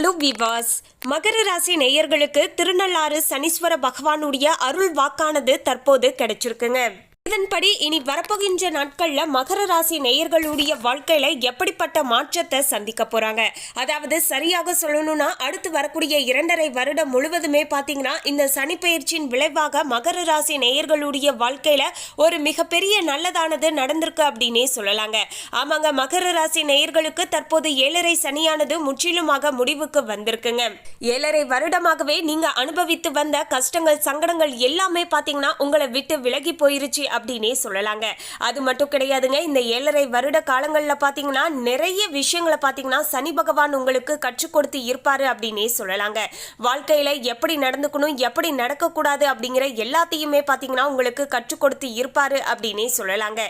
Hello விவாஸ் மகர ராசி நேயர்களுக்கு திருநள்ளாறு சனீஸ்வர பகவானுடைய அருள் வாக்கானது தற்போது கிடைச்சிருக்குங்க. இதன்படி இனி வரப்போகின்ற நாட்கள்ல மகர ராசி நேயர்களுடைய வாழ்க்கையில எப்படிப்பட்ட மாற்றத்தை சந்திக்க போறாங்க? அதாவது சரியாக சொல்லணும்னா அடுத்து வரக்கூடிய இரண்டரை வருடம் முழுவதுமே பாத்தீங்கன்னா இந்த சனி பயிற்சியின் விளைவாக மகர ராசி நேயர்களுடைய வாழ்க்கையில ஒரு மிகப்பெரிய நல்லதானது நடந்திருக்கு அப்படின்னே சொல்லலாங்க. ஆமாங்க மகர ராசி நேயர்களுக்கு தற்போது ஏழரை சனியானது முற்றிலுமாக முடிவுக்கு வந்திருக்குங்க. ஏழரை வருடமாகவே நீங்க அனுபவித்து வந்த கஷ்டங்கள் சங்கடங்கள் எல்லாமே பாத்தீங்கன்னா உங்களை விட்டு விலகி போயிருச்சு அப்படின்னே சொல்லலாங்க. அது மட்டும் கிடையாதுங்க. இந்த ஏழரை வருட காலங்களில் பார்த்தீங்கன்னா நிறைய விஷயங்களை பார்த்தீங்கன்னா சனி பகவான் உங்களுக்கு கற்றுக் கொடுத்து இருப்பாரு அப்படின்னே சொல்லலாங்க. வாழ்க்கையில் எப்படி நடந்துக்கணும் எப்படி நடக்கக்கூடாது அப்படிங்கிற எல்லாத்தையுமே பார்த்தீங்கன்னா உங்களுக்கு கற்றுக் கொடுத்து இருப்பாரு அப்படின்னே சொல்லலாங்க.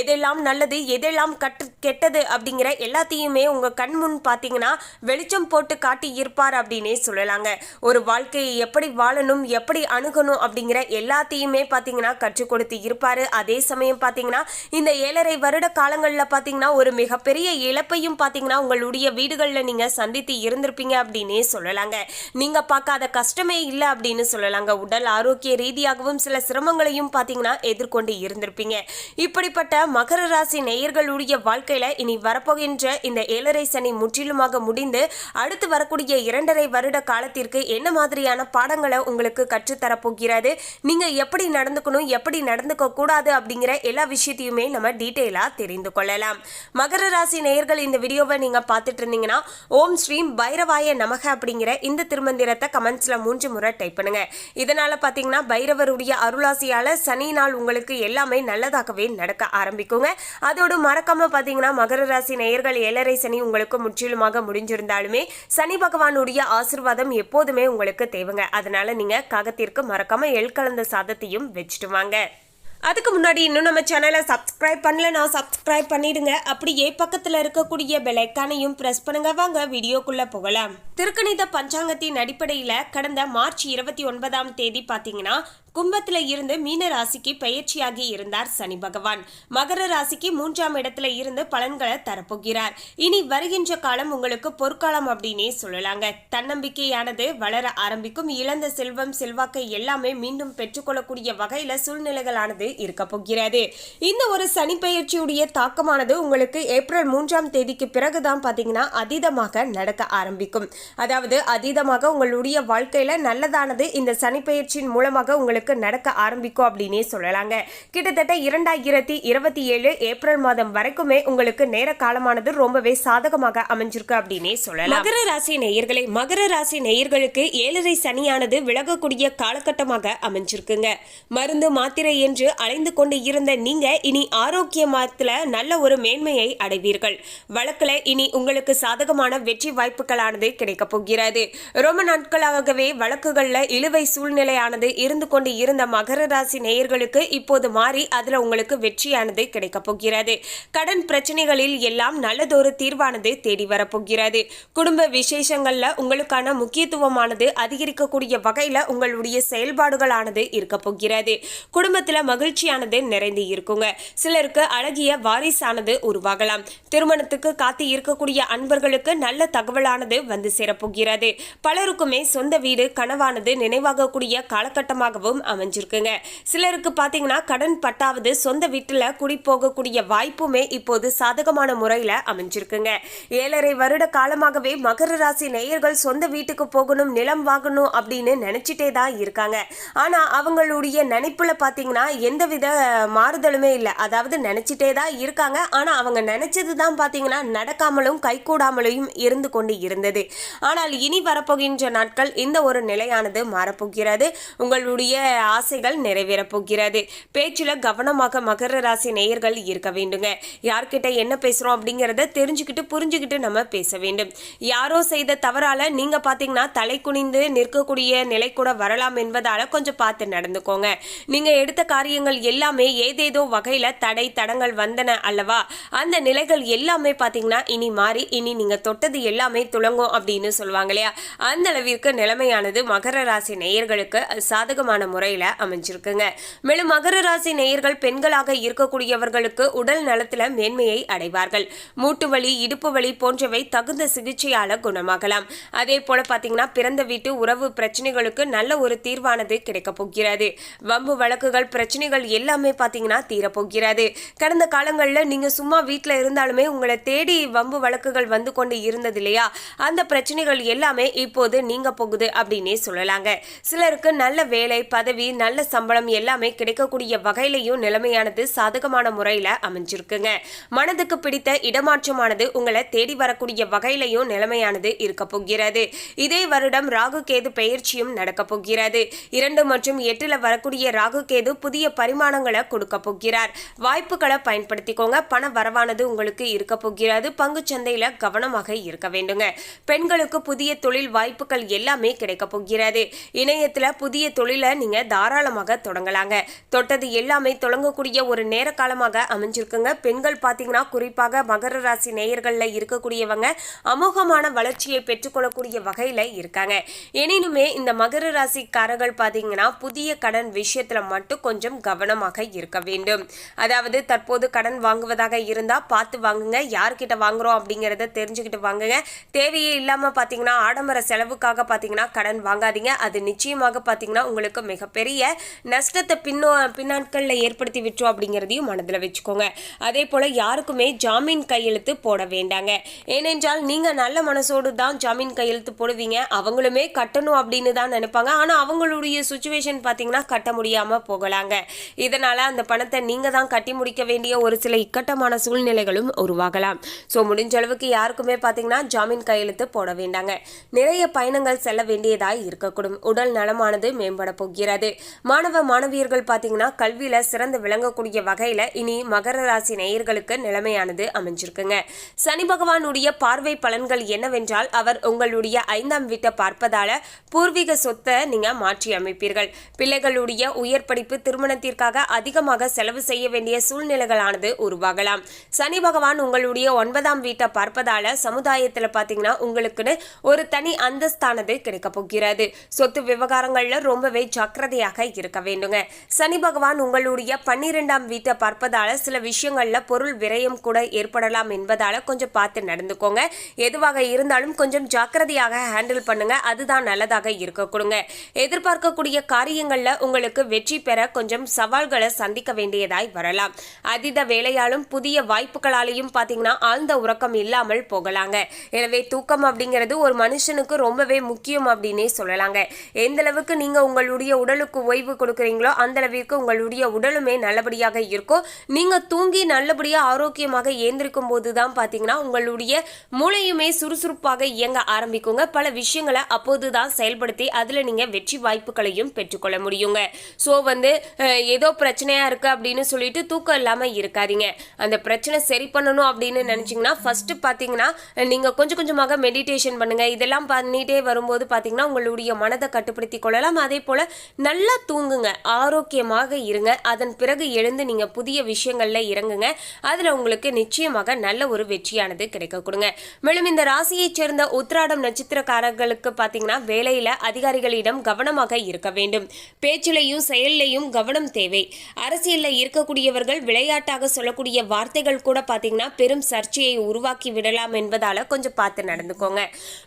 எதெல்லாம் நல்லது எதெல்லாம் கற்று கெட்டது அப்படிங்கிற எல்லாத்தையுமே உங்கள் கண் முன் பார்த்தீங்கன்னா வெளிச்சம் போட்டு காட்டி இருப்பார் அப்படின்னே சொல்லலாங்க. ஒரு வாழ்க்கையை எப்படி வாழணும் எப்படி அணுகணும் அப்படிங்கிற எல்லாத்தையுமே பார்த்தீங்கன்னா கற்றுக் கொடுத்து இருப்பார். அதே சமயம் பார்த்தீங்கன்னா இந்த ஏழரை வருட காலங்களில் பார்த்தீங்கன்னா ஒரு மிகப்பெரிய இழப்பையும் பார்த்தீங்கன்னா உங்களுடைய வீடுகளில் நீங்க சந்தித்து இருந்திருப்பீங்க அப்படின்னே சொல்லலாங்க. நீங்கள் பார்க்காத கஷ்டமே இல்லை அப்படின்னு சொல்லலாங்க. உடல் ஆரோக்கிய ரீதியாகவும் சில சிரமங்களையும் பார்த்தீங்கன்னா எதிர்கொண்டு இருந்திருப்பீங்க. இப்படிப்பட்ட மகர ராசி நேயர்களுடைய வாழ்க்கையில இனி வரப்போகின்ற இந்த ஏழரை சனி முற்றிலுமாக முடிந்து அடுத்து வரக்கூடிய இரண்டரை வருட காலத்திற்கு என்ன மாதிரியான பாடங்களை உங்களுக்கு கற்றுத்தரப்போகிறது? போகிறது நீங்க எப்படி நடந்துக்கணும்? எப்படி நடந்துக்க கூடாது அப்படிங்கிற எல்லா விஷயத்தையுமே நம்ம டீட்டெயிலாக தெரிந்து கொள்ளலாம். மகர ராசி நேயர்கள் இந்த வீடியோவை நீங்கள் பார்த்துட்டு இருந்தீங்கன்னா ஓம் ஸ்ரீம் பைரவாய நமக அப்படிங்கிற இந்த திருமந்திரத்தை கமெண்ட்ஸில் மூன்று முறை டைப் பண்ணுங்க. இதனால் பார்த்தீங்கன்னா பைரவருடைய அருளாசியால் சனி நாள் உங்களுக்கு எல்லாமே நல்லதாகவே நடக்க ஆரம்பிக்குங்க. அதோடு மறக்காமல் பார்த்தீங்கன்னா மகர ராசி நேயர்கள் ஏழரை சனி உங்களுக்கு முற்றிலுமாக முடிஞ்சிருந்தாலுமே சனி பகவானுடைய ஆசிர்வாதம் எப்போதுமே உங்களுக்கு தேவைங்க. அதனால் நீங்கள் காகத்திற்கு மறக்காமல் எல் கலந்த சாதத்தையும் வச்சுட்டு வாங்க. அதுக்கு முன்னாடி இன்னும் நம்ம சேனலை சப்ஸ்கிரைப் பண்ணலனா சப்ஸ்கிரைப் பண்ணிடுங்க. அப்படியே பக்கத்தில் இருக்கக்கூடிய பெலைக்கானையும் ப்ரெஸ் பண்ணுங்க. வாங்க வீடியோக்குள்ளே போகலாம். திருக்கணித பஞ்சாங்கத்தின் அடிப்படையில் கடந்த மார்ச் இருபத்தி ஒன்பதாம் தேதி பார்த்தீங்கன்னா கும்பத்துல இருந்து மீன ராசிக்கு பயிற்சியாகி இருந்தார் சனி பகவான். மகர ராசிக்கு மூன்றாம் இடத்துல இருந்து பலன்களை தரப்போகிறார். இனி வருகின்ற காலம் உங்களுக்கு பொற்காலம் அப்படின்னே சொல்லலாங்க. தன்னம்பிக்கையானது வளர ஆரம்பிக்கும். இழந்த செல்வம் செல்வாக்கை எல்லாமே மீண்டும் பெற்றுக்கொள்ளக்கூடிய வகையில சூழ்நிலைகளானது இருக்க போகிறது. இந்த ஒரு சனி பயிற்சியுடைய தாக்கமானது உங்களுக்கு ஏப்ரல் மூன்றாம் தேதிக்கு பிறகுதான் பாத்தீங்கன்னா அதீதமாக நடக்க ஆரம்பிக்கும். அதாவது அதீதமாக உங்களுடைய வாழ்க்கையில நல்லதானது இந்த சனி பயிற்சியின் மூலமாக உங்களுக்கு நடக்க ஆரம்பிக்கும் அப்படின்னே சொல்லலாங்க. கிட்டத்தட்ட இரண்டாயிரத்தி இருபத்தி ஏழு ஏப்ரல் மாதம் வரைக்குமே உங்களுக்கு நேர காலமானது ரொம்பவே சாதகமாக அமைஞ்சிருக்கு அப்படின்னே சொல்லலாம். மகர ராசி நேயர்களை மகர ராசி நேயர்களுக்கு ஏழரை சனியானது விலகக்கூடிய காலகட்டமாக அமைஞ்சிருக்குங்க. மருந்து மாத்திரை என்று அலைந்து கொண்டு இருந்த நீங்க இனி ஆரோக்கியமாத்துல நல்ல ஒரு மேன்மையை அடைவீர்கள். வழக்குல இனி உங்களுக்கு சாதகமான வெற்றி வாய்ப்புகளானது கிடைக்கப் போகிறது. ரொம்ப நாட்களாகவே வழக்குகள்ல இழுவை சூழ்நிலையானது இருந்து கொண்டு இருந்த மகர ராசி நேயர்களுக்கு இப்போது மாறி அதுல உங்களுக்கு வெற்றியானது கிடைக்க போகிறது. கடன் பிரச்சனைகளில் எல்லாம் நல்லதொரு தீர்வானது தேடி வரப்போகிறது குடும்ப விசேஷங்கள்ல உங்களுக்கான முக்கியத்துவமானது அதிகரிக்கக்கூடிய வகையில உங்களுடைய செயல்பாடுகளானது இருக்க போகிறது. குடும்பத்துல மகிழ்ச்சியானது நிறைந்து இருக்குங்க. சிலருக்கு அழகிய வாரிசானது உருவாகலாம். திருமணத்துக்கு காத்து இருக்கக்கூடிய அன்பர்களுக்கு நல்ல தகவலானது வந்து சேரப்போகிறது பலருக்குமே சொந்த வீடு கனவானது நினைவாகக்கூடிய காலகட்டமாகவும் அமைஞ்சிருக்குங்க. சிலருக்கு பார்த்தீங்கன்னா கடன் பட்டாவது சொந்த வீட்டில் குடி போகக்கூடிய வாய்ப்புமே இப்போது சாதகமான முறையில் அமைஞ்சிருக்குங்க. ஏழரை வருட காலமாகவே மகர ராசி நேயர்கள் சொந்த வீட்டுக்கு போகணும் நிலம் வாங்கணும் அப்படின்னு நினச்சிட்டே தான் இருக்காங்க. ஆனால் அவங்களுடைய நினைப்பில் பார்த்தீங்கன்னா எந்தவித மாறுதலுமே இல்லை. அதாவது நினச்சிட்டே தான் இருக்காங்க. ஆனால் அவங்க நினச்சது தான் பார்த்தீங்கன்னா நடக்காமலும் கைகூடாமலையும் இருந்து கொண்டு இருந்தது. ஆனால் இனி வரப்போகின்ற நாட்கள் இந்த ஒரு நிலையானது மாறப்போகிறது. உங்களுடைய ஆசைகள் நிறைவேறப் போகிறது பேச்சுல கவனமாக மகர ராசி நேயர்கள் இருக்க வேண்டுங்க. யார்கிட்ட என்ன பேசுறோம் அப்படிங்கறத தெரிஞ்சுக்கிட்டு புரிஞ்சுக்கிட்டு நம்ம பேச வேண்டும். யாரோ செய்த தவறால நீங்க பாத்தீங்கன்னா தலை குனிந்து நிற்கக்கூடிய நிலை கூட வரலாம் என்பதால கொஞ்சம் பார்த்து நடந்துக்கோங்க. நீங்க எடுத்த காரியங்கள் எல்லாமே ஏதேதோ வகையில தடை தடங்கள் வந்தன அல்லவா? அந்த நிலைகள் எல்லாமே பாத்தீங்கன்னா இனி மாறி இனி நீங்க தொட்டது எல்லாமே துளங்கும் அப்படின்னு சொல்லுவாங்க இல்லையா? அந்த அளவிற்கு நிலைமையானது மகர ராசி நேயர்களுக்கு சாதகமான முறை. முறையில அமைஞ்சிருக்குங்க. மேலும் மகர ராசி நேயர்கள் பெண்களாக இருக்கக்கூடியவர்களுக்கு உடல் நலத்துல மேன்மையை அடைவார்கள். மூட்டு வலி இடுப்பு வலி போன்றவை தகுந்த சிகிச்சையால குணமாகலாம். அதே போல பாத்தீங்கன்னா பிறந்த வீட்டு உறவு பிரச்சனைகளுக்கு நல்ல ஒரு தீர்வானது கிடைக்க போகிறது. வம்பு வழக்குகள் பிரச்சனைகள் எல்லாமே பாத்தீங்கன்னா தீரப்போகிறது. கடந்த காலங்களில் நீங்க சும்மா வீட்டில் இருந்தாலுமே உங்களை தேடி வம்பு வழக்குகள் வந்து கொண்டு இருந்தது இல்லையா? அந்த பிரச்சனைகள் எல்லாமே இப்போது நீங்க போகுது அப்படின்னே சொல்லலாங்க. சிலருக்கு நல்ல வேலை பதவி நல்ல சம்பளம் எல்லாமே கிடைக்கக்கூடிய வகையிலையும் நிலைமையானது சாதகமான முறையில அமைஞ்சிருக்குங்க. மனதுக்கு பிடித்த இடமாற்றமானது உங்களை தேடி வரக்கூடிய வகையிலையும் நிலைமையானது இருக்க போகிறது. இதே வருடம் ராகு கேது பெயர்ச்சியும் நடக்க போகிறது. இரண்டு மற்றும் எட்டுல வரக்கூடிய ராகு கேது புதிய பரிமாணங்களை கொடுக்க போகிறார். வாய்ப்புகளை பயன்படுத்திக்கோங்க. பண வரவானது உங்களுக்கு இருக்க போகிறது. பங்கு சந்தையில கவனமாக இருக்க வேண்டுங்க. பெண்களுக்கு புதிய தொழில் வாய்ப்புகள் எல்லாமே கிடைக்க போகிறது. இணையத்துல புதிய தொழிலை நீங்க தாராளமாக தொடங்கலாங்க. தொட்டது எல்லாமே தொடங்கக்கூடிய ஒரு நேர காலமாக அமைஞ்சிருக்குங்க. பெண்கள் பாத்தீங்கன்னா குறிப்பாக மகர ராசி நேயர்கள்ல இருக்கக்கூடியவங்க அமோகமான வளர்ச்சியை பெற்றுக்கொள்ளக்கூடிய வகையில இருக்காங்க. எனினுமே இந்த மகர ராசிக்காரர்கள் பாத்தீங்கன்னா புதிய கடன் விஷயத்துல மட்டும் கொஞ்சம் கவனமாக இருக்க வேண்டும். அதாவது தற்போது கடன் வாங்குவதாக இருந்தா பார்த்து வாங்குங்க. யார்கிட்ட வாங்குறோம் அப்படிங்கறத தெரிஞ்சுக்கிட்டு வாங்குங்க. தேவையே இல்லாம பாத்தீங்கன்னா ஆடம்பர செலவுக்காக பாத்தீங்கன்னா கடன் வாங்காதீங்க. அது நிச்சயமாக பாத்தீங்கன்னா உங்களுக்கு மிக மிகப்பெரிய நஷ்டத்தை பின்னோ பின்னாட்கள்ல ஏற்படுத்தி விட்டுரும் அப்படிங்கிறதையும் மனதில் வச்சுக்கோங்க. அதே போல யாருக்குமே ஜாமீன் கையெழுத்து போட வேண்டாங்க. ஏனென்றால் நீங்க நல்ல மனசோடு தான் ஜாமீன் கையெழுத்து போடுவீங்க. அவங்களுமே கட்டணும் அப்படின்னு தான் நினைப்பாங்க. ஆனா அவங்களுடைய சுச்சுவேஷன் பாத்தீங்கன்னா கட்ட முடியாம போகலாங்க. இதனால அந்த பணத்தை நீங்க தான் கட்டி முடிக்க வேண்டிய ஒரு சில இக்கட்டமான சூழ்நிலைகளும் உருவாகலாம். ஸோ முடிஞ்ச அளவுக்கு யாருக்குமே பாத்தீங்கன்னா ஜாமீன் கையெழுத்து போட வேண்டாங்க. நிறைய பயணங்கள் செல்ல வேண்டியதாய் இருக்கக்கூடும். உடல் நலமானது மேம்பட போகிறது. மாணவ மாணவியர்கள் பாத்தீங்கன்னா கல்வியில சிறந்து விளங்கக்கூடிய வகையில இனி மகர ராசி நேயர்களுக்கு நிலைமையானது அமைஞ்சிருக்குங்க. சனி பகவானுடைய பார்வை பலன்கள் என்னவென்றால் அவர் உங்களுடைய ஐந்தாம் வீட்டை பார்ப்பதால பூர்வீக சொத்தை நீங்க மாற்றி அமைப்பீர்கள். பிள்ளைகளுடைய உயர் படிப்பு திருமணத்திற்காக அதிகமாக செலவு செய்ய வேண்டிய சூழ்நிலைகளானது உருவாகலாம். சனி பகவான் உங்களுடைய ஒன்பதாம் வீட்டை பார்ப்பதால சமுதாயத்துல பாத்தீங்கன்னா உங்களுக்குன்னு ஒரு தனி அந்தஸ்தானது கிடைக்க போகிறது. சொத்து விவகாரங்கள்ல ரொம்பவே ஜாக்கிரதையாக இருக்க வேண்டுங்க. சனி பகவான் உங்களுடைய பன்னிரெண்டாம் வீட்டை பார்ப்பதால சில விஷயங்கள்ல பொருள் விரயம் கூட ஏற்படலாம் என்பதால கொஞ்சம் பார்த்து நடந்துக்கோங்க. எதுவாக இருந்தாலும் கொஞ்சம் ஜாக்கிரதையாக ஹேண்டில் பண்ணுங்க. அதுதான் நல்லதாக இருக்க கொடுங்க. எதிர்பார்க்கக்கூடிய காரியங்கள்ல உங்களுக்கு வெற்றி பெற கொஞ்சம் சவால்களை சந்திக்க வேண்டியதாய் வரலாம். அதீத வேலையாலும் புதிய வாய்ப்புகளாலையும் பாத்தீங்கன்னா ஆழ்ந்த உறக்கம் இல்லாமல் போகலாங்க. எனவே தூக்கம் அப்படிங்கிறது ஒரு மனுஷனுக்கு ரொம்பவே முக்கியம் அப்படின்னே சொல்லலாங்க. எந்த அளவுக்கு நீங்க உங்களுடைய உடலுக்கு ஓய்வு கொடுக்குறீங்களோ அந்த அளவிற்கு உங்களுடைய உடலுமே நல்லபடியாக இருக்கும். நீங்கள் தூங்கி நல்லபடியாக ஆரோக்கியமாக ஏந்திருக்கும் போது தான் பார்த்தீங்கன்னா உங்களுடைய மூளையுமே சுறுசுறுப்பாக இயங்க ஆரம்பிக்குங்க. பல விஷயங்களை அப்போதுதான் செயல்படுத்தி அதில் நீங்கள் வெற்றி வாய்ப்புகளையும் பெற்றுக்கொள்ள முடியுங்க. ஸோ வந்து ஏதோ பிரச்சனையாக இருக்கு அப்படின்னு சொல்லிட்டு தூக்கம் இல்லாமல் இருக்காதீங்க. அந்த பிரச்சனை சரி பண்ணணும் அப்படின்னு நினச்சிங்கன்னா ஃபஸ்ட்டு பார்த்தீங்கன்னா நீங்கள் கொஞ்சம் கொஞ்சமாக மெடிடேஷன் பண்ணுங்க. இதெல்லாம் பண்ணிகிட்டே வரும்போது பார்த்தீங்கன்னா உங்களுடைய மனதை கட்டுப்படுத்தி கொள்ளலாம். அதே போல நல்லா தூங்குங்க ஆரோக்கியமாக இருங்க. அதன் பிறகு எழுந்து நீங்கள் புதிய விஷயங்களில் இறங்குங்க. அதில் உங்களுக்கு நிச்சயமாக நல்ல ஒரு வெற்றியானது கிடைக்க கொடுங்க. மேலும் இந்த ராசியைச் சேர்ந்த உத்திராடம் நட்சத்திரக்காரர்களுக்கு பார்த்தீங்கன்னா வேலையில் அதிகாரிகளிடம் கவனமாக இருக்க வேண்டும். பேச்சிலையும் செயல்லையும் கவனம் தேவை. அரசியலில் இருக்கக்கூடியவர்கள் விளையாட்டாக சொல்லக்கூடிய வார்த்தைகள் கூட பார்த்தீங்கன்னா பெரும் சர்ச்சையை உருவாக்கி விடலாம் என்பதால் கொஞ்சம் பார்த்து நடந்துக்கோங்க.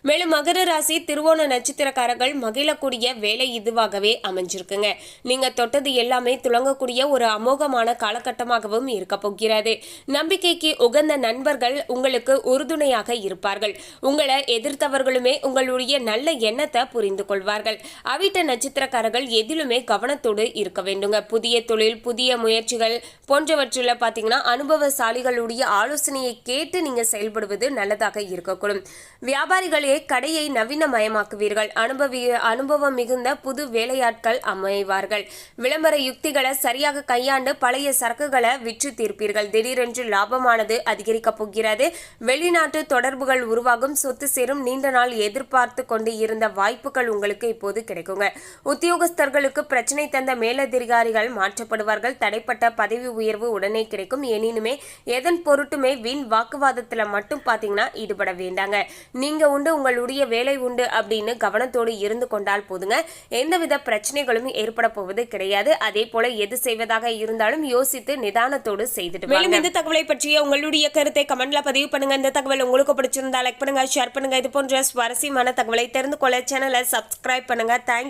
மேலும் மகர ராசி திருவோண நட்சத்திரக்காரர்கள் மகிழக்கூடிய வேலை இதுவாகவே அமைஞ்சிருக்குங்க. நீங்க தொட்டது எல்லாமே துளங்கக்கூடிய ஒரு அமோகமான காலகட்டமாகவும் இருக்க போகிறது. நம்பிக்கைக்கு உகந்த நண்பர்கள் உங்களுக்கு உறுதுணையாக இருப்பார்கள். உங்களை எதிர்த்தவர்களுமே உங்களுடைய நல்ல எண்ணத்தை புரிந்து கொள்வார்கள். அவிட்ட நட்சத்திரக்காரர்கள் எதிலுமே கவனத்தோடு இருக்க வேண்டுங்க. புதிய தொழில் புதிய முயற்சிகள் போன்றவற்றில் பார்த்தீங்கன்னா அனுபவசாலிகளுடைய ஆலோசனையை கேட்டு நீங்க செயல்படுவது நல்லதாக இருக்கக்கூடும். வியாபாரிகளே கடையை நவீனமயமாக்குவீர்கள். அனுபவி அனுபவம் மிகுந்த புது வேலையாட்கள் அமைவார்கள். விளம்பர யுக்திகளை சரியாக கையாண்டு பழைய சரக்குகளை விற்று தீர்ப்பீர்கள். திடீரென்று லாபமானது அதிகரிக்கப் போகிறது. வெளிநாட்டு தொடர்புகள் உருவாகும். சொத்து சேரும். நீண்ட நாள் எதிர்பார்த்து கொண்டு இருந்த வாய்ப்புகள் உங்களுக்கு இப்போது கிடைக்குங்க. உத்தியோகஸ்தர்களுக்கு பிரச்சனை தந்த மேலதிகாரிகள் மாற்றப்படுவார்கள். தடைப்பட்ட பதவி உயர்வு உடனே கிடைக்கும். எனினுமே எதன் பொருட்டுமே வீண் வாக்குவாதத்தில் மட்டும் பார்த்தீங்கன்னா ஈடுபட வேண்டாங்க. நீங்க உண்டு உங்களுடைய வேலை உண்டு அப்படின்னு கவனத்தோடு இருந்து கொண்டால் போதுங்க. எந்தவித பிரச்சனை பிரச்சனைகளும் ஏற்பட போவது கிடையாது. அதே போல எது செய்வதாக இருந்தாலும் யோசித்து நிதானத்தோடு செய்துட்டு மேலும் இந்த தகவலை பற்றிய உங்களுடைய கருத்தை கமெண்ட்ல பதிவு பண்ணுங்க. இந்த தகவல் உங்களுக்கு பிடிச்சிருந்தா லைக் பண்ணுங்க ஷேர் பண்ணுங்க. இது போன்ற சுவாரஸ்யமான தகவலை தெரிந்து கொள்ள சேனலை சப்ஸ்கிரைப் பண்ணுங்க. தேங்க்